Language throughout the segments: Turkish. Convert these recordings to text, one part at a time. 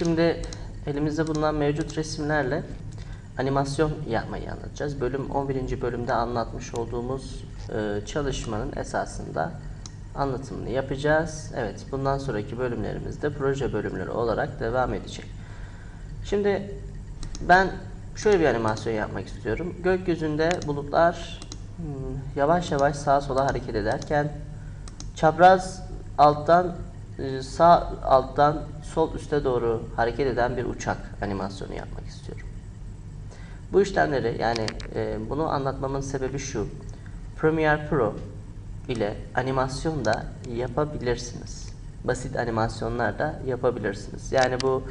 Şimdi elimizde bulunan mevcut resimlerle animasyon yapmayı anlatacağız. Bölüm 11. bölümde anlatmış olduğumuz e, çalışmanın esasında anlatımını yapacağız. Evet, bundan sonraki bölümlerimizde proje bölümleri olarak devam edecek. Şimdi ben şöyle bir animasyon yapmak istiyorum. Gökyüzünde bulutlar hmm, yavaş yavaş sağa sola hareket ederken çapraz alttan sağ alttan sol üste doğru hareket eden bir uçak animasyonu yapmak istiyorum. Bu işlemleri yani e, bunu anlatmamın sebebi şu. Premiere Pro ile animasyon da yapabilirsiniz. Basit animasyonlar da yapabilirsiniz. Yani bu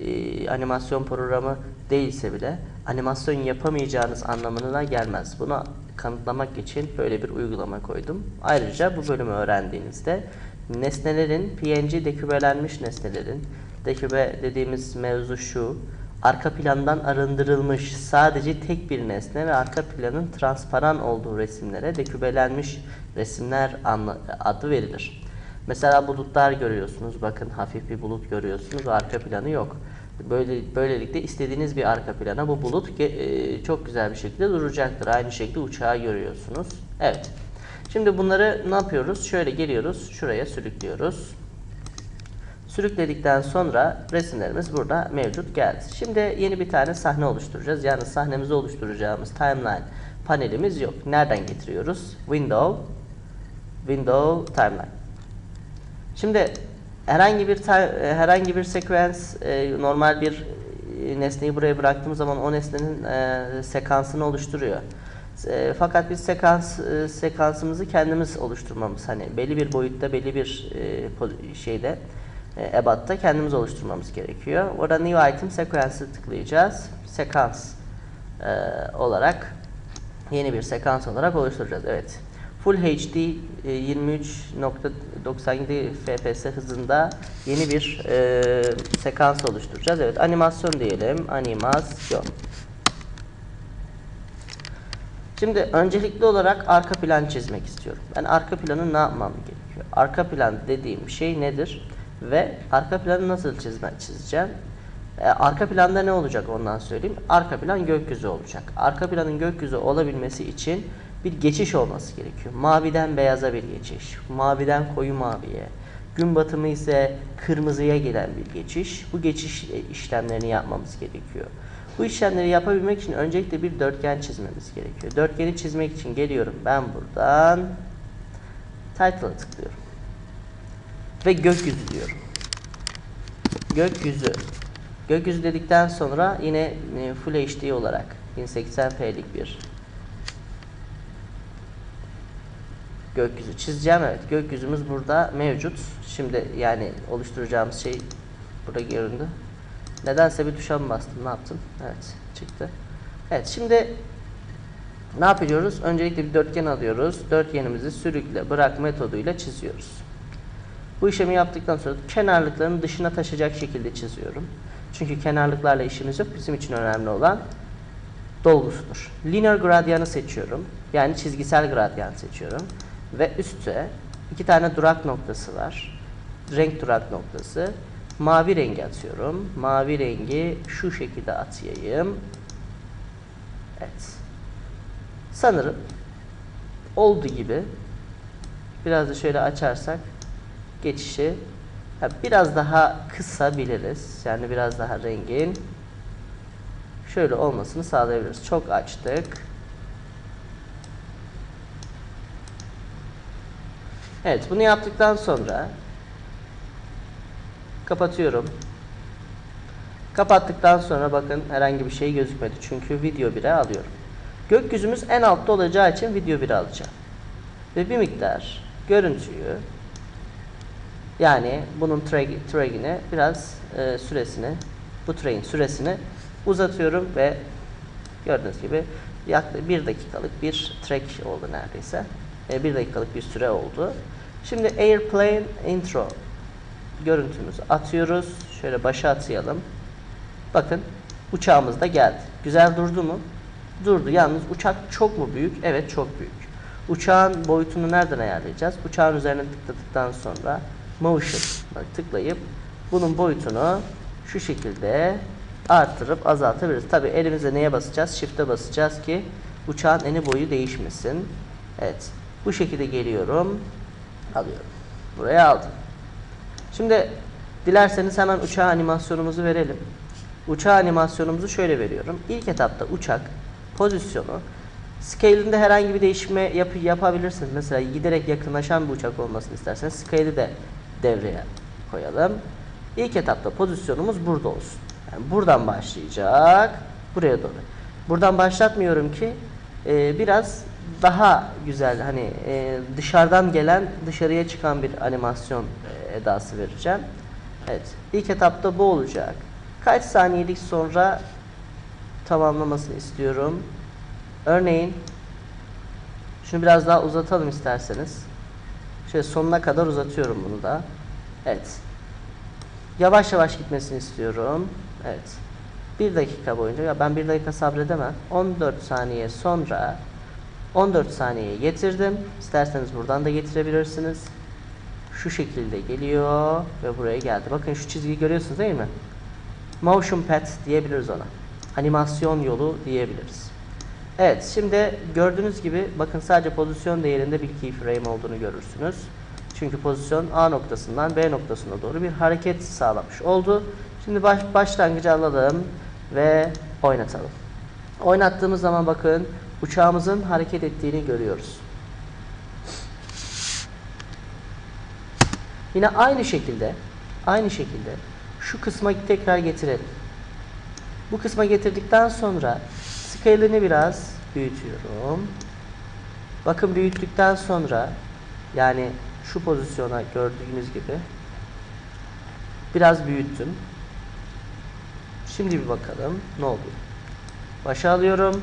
e, animasyon programı değilse bile animasyon yapamayacağınız anlamına gelmez. Bunu kanıtlamak için böyle bir uygulama koydum. Ayrıca bu bölümü öğrendiğinizde nesnelerin PNG dekübelenmiş nesnelerin dekübe dediğimiz mevzu şu arka plandan arındırılmış sadece tek bir nesne ve arka planın transparan olduğu resimlere dekübelenmiş resimler adı verilir. Mesela bulutlar görüyorsunuz. Bakın hafif bir bulut görüyorsunuz. Arka planı yok. Böyle böylelikle istediğiniz bir arka plana bu bulut e, çok güzel bir şekilde duracaktır. Aynı şekilde uçağı görüyorsunuz. Evet. Şimdi bunları ne yapıyoruz? Şöyle geliyoruz. Şuraya sürüklüyoruz. Sürükledikten sonra resimlerimiz burada mevcut geldi. Şimdi yeni bir tane sahne oluşturacağız. Yani sahnemizi oluşturacağımız timeline panelimiz yok. Nereden getiriyoruz? Window, Window Timeline. Şimdi herhangi bir herhangi bir sekans e, normal bir e, nesneyi buraya bıraktığımız zaman o nesnenin e, sekansını oluşturuyor. E, fakat biz sekans e, sekansımızı kendimiz oluşturmamız hani belli bir boyutta belli bir e, şeyde ebatta kendimiz oluşturmamız gerekiyor. Orada New Item Sequence'ı tıklayacağız. Sekans olarak yeni bir sekans olarak oluşturacağız. Evet. Full HD e, 23.97 FPS hızında yeni bir e, sekans oluşturacağız. Evet, animasyon diyelim. Animasyon. Şimdi öncelikli olarak arka plan çizmek istiyorum. Ben arka planı ne yapmam gerekiyor? Arka plan dediğim şey nedir? Ve arka planı nasıl çizme, çizeceğim? Ee, arka planda ne olacak ondan söyleyeyim. Arka plan gökyüzü olacak. Arka planın gökyüzü olabilmesi için bir geçiş olması gerekiyor. Maviden beyaza bir geçiş. Maviden koyu maviye. Gün batımı ise kırmızıya gelen bir geçiş. Bu geçiş işlemlerini yapmamız gerekiyor. Bu işlemleri yapabilmek için öncelikle bir dörtgen çizmemiz gerekiyor. Dörtgeni çizmek için geliyorum ben buradan title'a tıklıyorum. Ve gökyüzü diyorum. Gökyüzü. Gökyüzü dedikten sonra yine e, Full HD olarak 1080p'lik bir gökyüzü çizeceğim. Evet gökyüzümüz burada mevcut. Şimdi yani oluşturacağımız şey burada göründü. Nedense bir tuşa mı bastım ne yaptım? Evet çıktı. Evet şimdi ne yapıyoruz? Öncelikle bir dörtgen alıyoruz. Dörtgenimizi sürükle bırak metoduyla çiziyoruz. Bu işlemi yaptıktan sonra kenarlıkların dışına taşıyacak şekilde çiziyorum. Çünkü kenarlıklarla işimiz yok. Bizim için önemli olan dolgusudur. Linear gradyanı seçiyorum. Yani çizgisel gradyan seçiyorum. Ve üstte iki tane durak noktası var. Renk durak noktası. Mavi rengi atıyorum. Mavi rengi şu şekilde atayım. Evet. Sanırım oldu gibi. Biraz da şöyle açarsak geçişi biraz daha kısabiliriz. Yani biraz daha rengin şöyle olmasını sağlayabiliriz. Çok açtık. Evet bunu yaptıktan sonra kapatıyorum. Kapattıktan sonra bakın herhangi bir şey gözükmedi. Çünkü video 1'e alıyorum. Gökyüzümüz en altta olacağı için video 1'e alacağım. Ve bir miktar görüntüyü yani bunun track- track'ini biraz e, süresini bu track'in süresini uzatıyorum ve gördüğünüz gibi yaklaşık bir dakikalık bir track oldu neredeyse. E, bir dakikalık bir süre oldu. Şimdi Airplane Intro görüntümüzü atıyoruz. Şöyle başa atayalım. Bakın uçağımız da geldi. Güzel durdu mu? Durdu. Yalnız uçak çok mu büyük? Evet çok büyük. Uçağın boyutunu nereden ayarlayacağız? Uçağın üzerine tıkladıktan sonra Motion tıklayıp bunun boyutunu şu şekilde artırıp azaltabiliriz. Tabi elimize neye basacağız? Shift'e basacağız ki uçağın eni boyu değişmesin. Evet. Bu şekilde geliyorum. Alıyorum. Buraya aldım. Şimdi dilerseniz hemen uçağa animasyonumuzu verelim. Uçağa animasyonumuzu şöyle veriyorum. İlk etapta uçak pozisyonu Scale'inde herhangi bir değişme yap yapabilirsiniz. Mesela giderek yakınlaşan bir uçak olmasını isterseniz scale'i de devreye koyalım. İlk etapta pozisyonumuz burada olsun. Yani buradan başlayacak buraya doğru. Buradan başlatmıyorum ki e, biraz daha güzel hani e, dışarıdan gelen dışarıya çıkan bir animasyon e, edası vereceğim. Evet. İlk etapta bu olacak. Kaç saniyelik sonra tamamlamasını istiyorum. Örneğin şunu biraz daha uzatalım isterseniz. Şöyle sonuna kadar uzatıyorum bunu da. Evet. Yavaş yavaş gitmesini istiyorum. Evet. Bir dakika boyunca ya ben bir dakika sabredemem. 14 saniye sonra 14 saniyeye getirdim. İsterseniz buradan da getirebilirsiniz. Şu şekilde geliyor ve buraya geldi. Bakın şu çizgiyi görüyorsunuz değil mi? Motion path diyebiliriz ona. Animasyon yolu diyebiliriz. Evet şimdi gördüğünüz gibi bakın sadece pozisyon değerinde bir keyframe olduğunu görürsünüz. Çünkü pozisyon A noktasından B noktasına doğru bir hareket sağlamış oldu. Şimdi baş, başlangıcı alalım ve oynatalım. Oynattığımız zaman bakın uçağımızın hareket ettiğini görüyoruz. Yine aynı şekilde aynı şekilde şu kısma tekrar getirelim. Bu kısma getirdikten sonra scale'ini biraz büyütüyorum. Bakın büyüttükten sonra yani şu pozisyona gördüğünüz gibi biraz büyüttüm. Şimdi bir bakalım ne oldu. Başa alıyorum.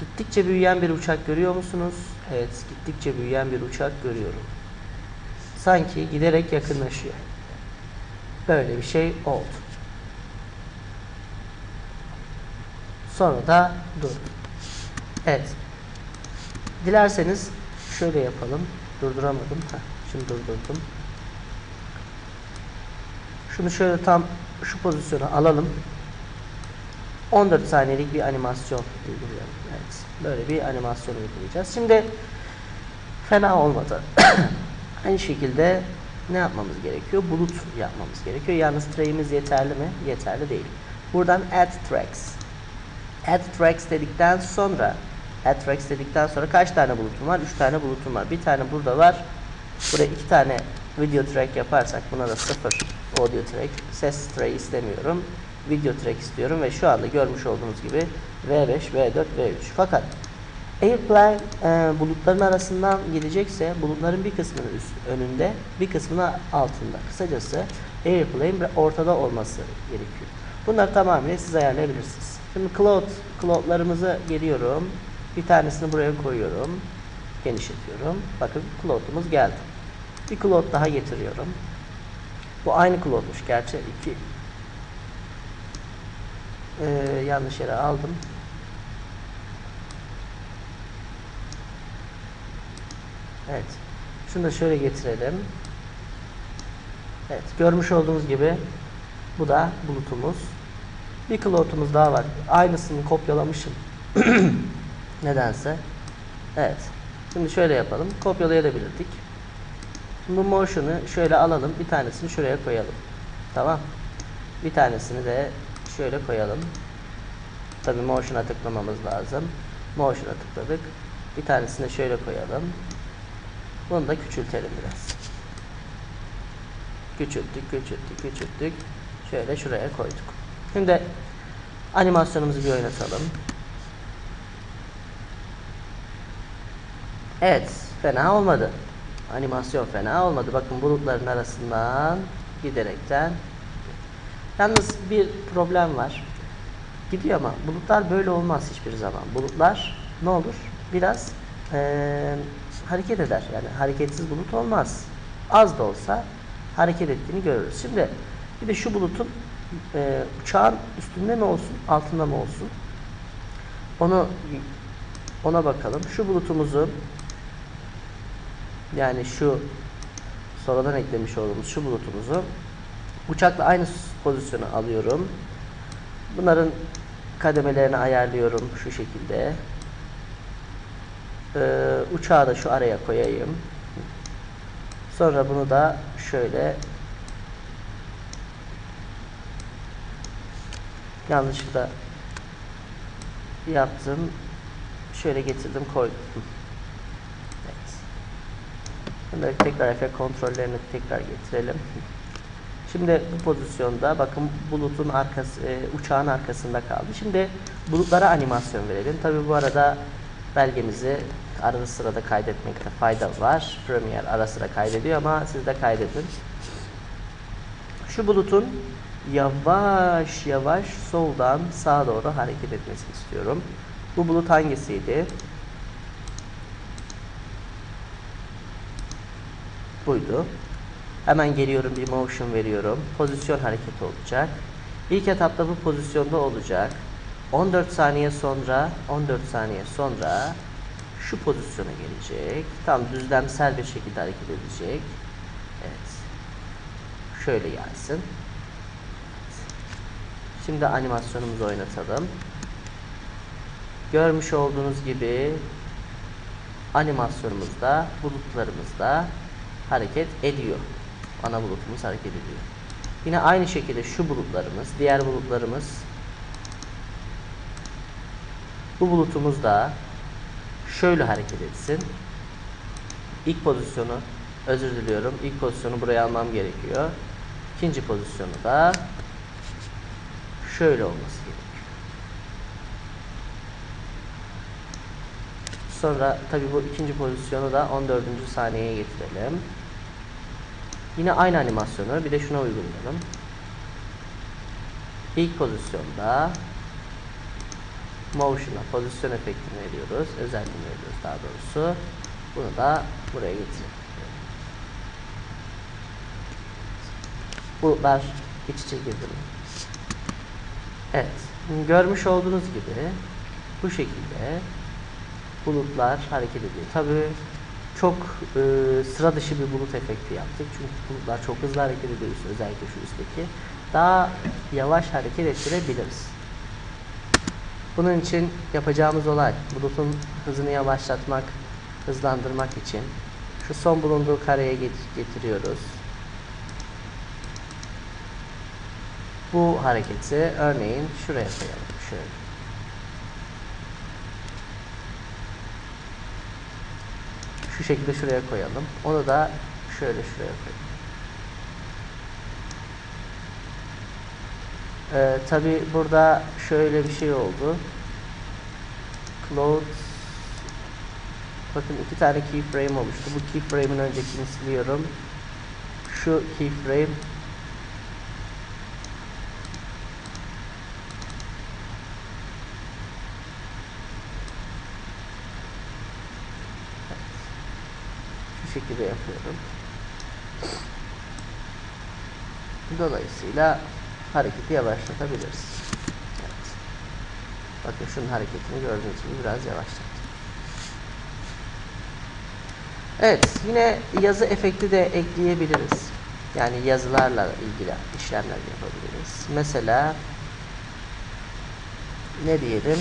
Gittikçe büyüyen bir uçak görüyor musunuz? Evet, gittikçe büyüyen bir uçak görüyorum. Sanki giderek yakınlaşıyor. Böyle bir şey oldu. Sonra da dur. Evet. Dilerseniz şöyle yapalım. Durduramadım. Heh, şimdi durdurdum. Şunu şöyle tam şu pozisyona alalım. 14 saniyelik bir animasyon uygulayalım. Evet. Böyle bir animasyon uygulayacağız. Şimdi fena olmadı. Aynı şekilde ne yapmamız gerekiyor? Bulut yapmamız gerekiyor. Yalnız tray'imiz yeterli mi? Yeterli değil. Buradan add tracks. Add tracks dedikten sonra add tracks dedikten sonra kaç tane bulutum var? 3 tane bulutum var. Bir tane burada var. Buraya 2 tane video track yaparsak buna da 0 audio track. Ses tray istemiyorum. Video track istiyorum ve şu anda görmüş olduğunuz gibi V5, V4, V3. Fakat Airplane e, bulutların arasından gidecekse bulutların bir kısmının üst, önünde bir kısmının altında. Kısacası Airplane ortada olması gerekiyor. Bunları tamamen siz ayarlayabilirsiniz. Şimdi cloud, cloudlarımızı geliyorum. Bir tanesini buraya koyuyorum. Genişletiyorum. Bakın cloud'umuz geldi. Bir cloud daha getiriyorum. Bu aynı cloud'muş gerçi. iki ee, yanlış yere aldım. Evet. Şunu da şöyle getirelim. Evet. Görmüş olduğunuz gibi bu da bulutumuz. Bir cloud'umuz daha var. Aynısını kopyalamışım. Nedense. Evet. Şimdi şöyle yapalım. Kopyalayabilirdik. Bu motion'u şöyle alalım. Bir tanesini şuraya koyalım. Tamam. Bir tanesini de şöyle koyalım. Tabi motion'a tıklamamız lazım. Motion'a tıkladık. Bir tanesini şöyle koyalım. Bunu da küçültelim biraz. Küçülttük, küçülttük, küçülttük. Şöyle şuraya koyduk. Şimdi animasyonumuzu bir oynatalım. Evet, fena olmadı. Animasyon fena olmadı. Bakın bulutların arasından giderekten. Yalnız bir problem var. Gidiyor ama bulutlar böyle olmaz hiçbir zaman. Bulutlar ne olur? Biraz ee, hareket eder. Yani hareketsiz bulut olmaz. Az da olsa hareket ettiğini görürüz. Şimdi bir de şu bulutun e, uçağın üstünde mi olsun, altında mı olsun? Onu ona bakalım. Şu bulutumuzu yani şu sonradan eklemiş olduğumuz şu bulutumuzu uçakla aynı pozisyonu alıyorum. Bunların kademelerini ayarlıyorum şu şekilde. Ee, uçağı da şu araya koyayım. Sonra bunu da şöyle yanlışlıkla yaptım. Şöyle getirdim koydum. Evet. Bunları tekrar efekt kontrollerini tekrar getirelim. Şimdi bu pozisyonda bakın bulutun arkası, e, uçağın arkasında kaldı. Şimdi bulutlara animasyon verelim. Tabi bu arada belgemizi arada sırada kaydetmekte fayda var. Premiere ara sıra kaydediyor ama siz de kaydedin. Şu bulutun yavaş yavaş soldan sağa doğru hareket etmesini istiyorum. Bu bulut hangisiydi? Buydu. Hemen geliyorum bir motion veriyorum. Pozisyon hareketi olacak. İlk etapta bu pozisyonda olacak. 14 saniye sonra 14 saniye sonra şu pozisyona gelecek. Tam düzlemsel bir şekilde hareket edecek. Evet. Şöyle gelsin. Şimdi animasyonumuzu oynatalım. Görmüş olduğunuz gibi animasyonumuzda, bulutlarımızda hareket ediyor. Ana bulutumuz hareket ediyor. Yine aynı şekilde şu bulutlarımız, diğer bulutlarımız bu bulutumuz da şöyle hareket etsin. İlk pozisyonu özür diliyorum. İlk pozisyonu buraya almam gerekiyor. İkinci pozisyonu da şöyle olması gerekiyor. Sonra tabi bu ikinci pozisyonu da 14. saniyeye getirelim. Yine aynı animasyonu bir de şuna uygulayalım. İlk pozisyonda motion'a pozisyon efektini veriyoruz. Özelliğini veriyoruz daha doğrusu. Bunu da buraya getirelim. Bulutlar iç içe girdi? Evet. Görmüş olduğunuz gibi bu şekilde bulutlar hareket ediyor. Tabi çok e, sıra dışı bir bulut efekti yaptık. Çünkü bulutlar çok hızlı hareket ediyor özellikle şu üstteki. Daha yavaş hareket ettirebiliriz. Bunun için yapacağımız olay bulutun hızını yavaşlatmak, hızlandırmak için şu son bulunduğu kareye getiriyoruz. Bu hareketi örneğin şuraya koyalım. Şöyle. Şu şekilde şuraya koyalım. Onu da şöyle şuraya koyalım. Ee, Tabi burada şöyle bir şey oldu. Cloud Bakın iki tane keyframe oluştu. Bu keyframe'in öncekini siliyorum. Şu keyframe şu şekilde yapıyorum. Dolayısıyla hareketi yavaşlatabiliriz. Evet. Bakın şunun hareketini gördüğünüz gibi biraz yavaşlattım. Evet, yine yazı efekti de ekleyebiliriz. Yani yazılarla ilgili işlemler yapabiliriz. Mesela ne diyelim?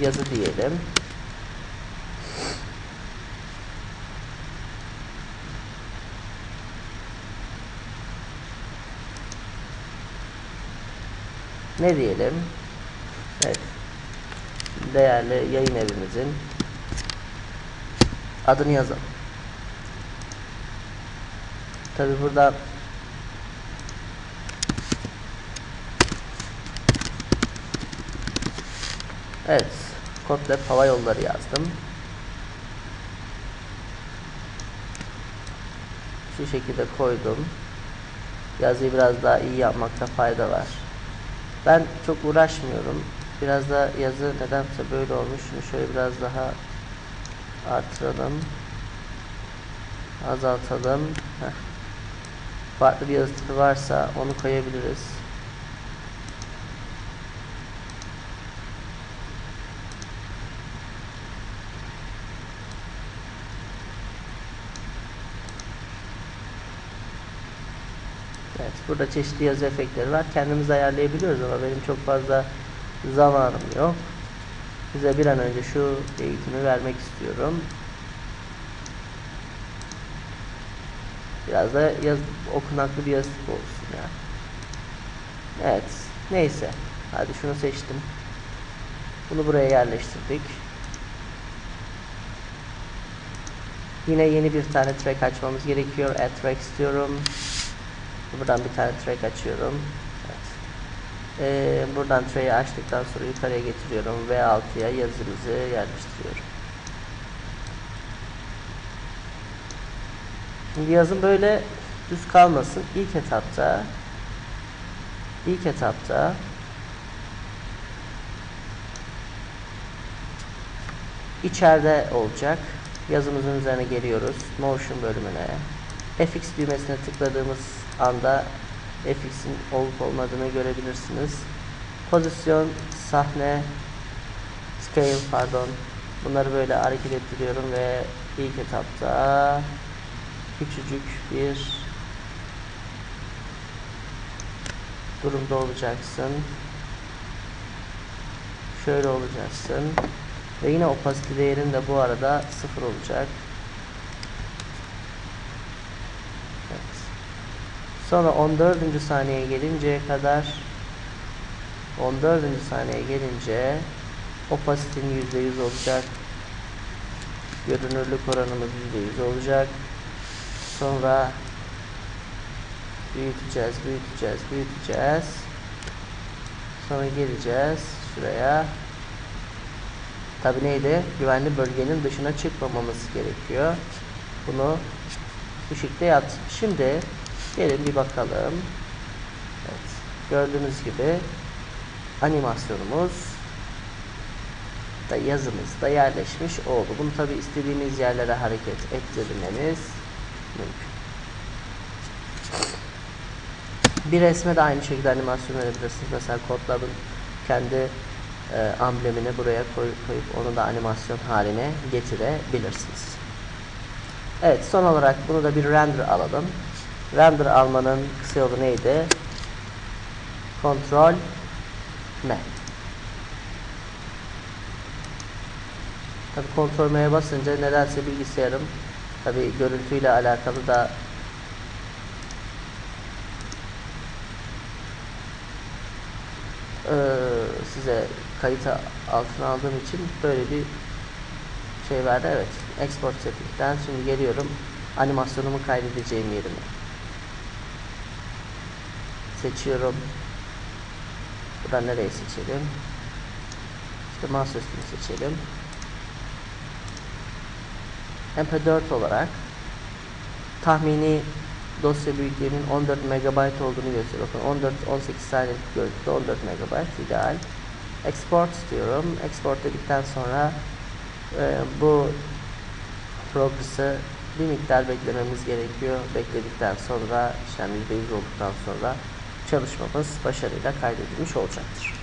Yazı diyelim. Ne diyelim? Evet. Değerli yayın evimizin adını yazalım. Tabi burada Evet. Kotlab Hava Yolları yazdım. Şu şekilde koydum. Yazıyı biraz daha iyi yapmakta fayda var. Ben çok uğraşmıyorum. Biraz da yazı nedense böyle olmuş. Şunu şöyle biraz daha artıralım. Azaltalım. Heh. Farklı bir yazı tipi varsa onu koyabiliriz. Burada çeşitli yazı efektleri var. Kendimiz ayarlayabiliyoruz ama benim çok fazla zamanım yok. Size bir an önce şu eğitimi vermek istiyorum. Biraz da yaz, okunaklı bir yazı olsun ya. Evet. Neyse. Hadi şunu seçtim. Bunu buraya yerleştirdik. Yine yeni bir tane track açmamız gerekiyor. Add track istiyorum. Buradan bir tane track açıyorum. Evet. Ee, buradan track'i açtıktan sonra yukarıya getiriyorum ve 6'ya yazımızı yerleştiriyorum. Şimdi yazım böyle düz kalmasın. İlk etapta ilk etapta içeride olacak. Yazımızın üzerine geliyoruz. Motion bölümüne. FX düğmesine tıkladığımız anda FX'in olup olmadığını görebilirsiniz. Pozisyon, sahne, scale pardon. Bunları böyle hareket ettiriyorum ve ilk etapta küçücük bir durumda olacaksın. Şöyle olacaksın. Ve yine opacity değerin de bu arada sıfır olacak. Evet. Sonra 14. saniyeye gelinceye kadar 14. saniyeye gelince opacity'nin %100 olacak. Görünürlük oranımız %100 olacak. Sonra büyüteceğiz, büyüteceğiz, büyüteceğiz. Sonra geleceğiz şuraya. Tabi neydi? Güvenli bölgenin dışına çıkmamamız gerekiyor. Bunu bu şekilde yaptık. Şimdi gelin bir bakalım. Evet. Gördüğünüz gibi animasyonumuz da yazımız da yerleşmiş oldu. Bunu tabi istediğimiz yerlere hareket ettirmemiz mümkün. Bir resme de aynı şekilde animasyon verebilirsiniz. Mesela kodların kendi e, amblemini buraya koy, koyup onu da animasyon haline getirebilirsiniz. Evet son olarak bunu da bir render alalım. Render almanın kısa yolu neydi? Ctrl M. Tabi Ctrl M'ye basınca nedense bilgisayarım tabi görüntüyle alakalı da Ee, size kayıt altına aldığım için böyle bir şey verdi. Evet. Export setting'den şimdi geliyorum. Animasyonumu kaydedeceğim yerine. Seçiyorum. Buradan nereyi seçelim? İşte masaüstünü seçelim. MP4 olarak tahmini dosya büyüklüğünün 14 MB olduğunu gösteriyor. Bakın 14 18 saniyelik görüntüde 14 MB ideal. Export istiyorum. Export dedikten sonra e, bu progress'ı bir miktar beklememiz gerekiyor. Bekledikten sonra işlem %100 olduktan sonra çalışmamız başarıyla kaydedilmiş olacaktır.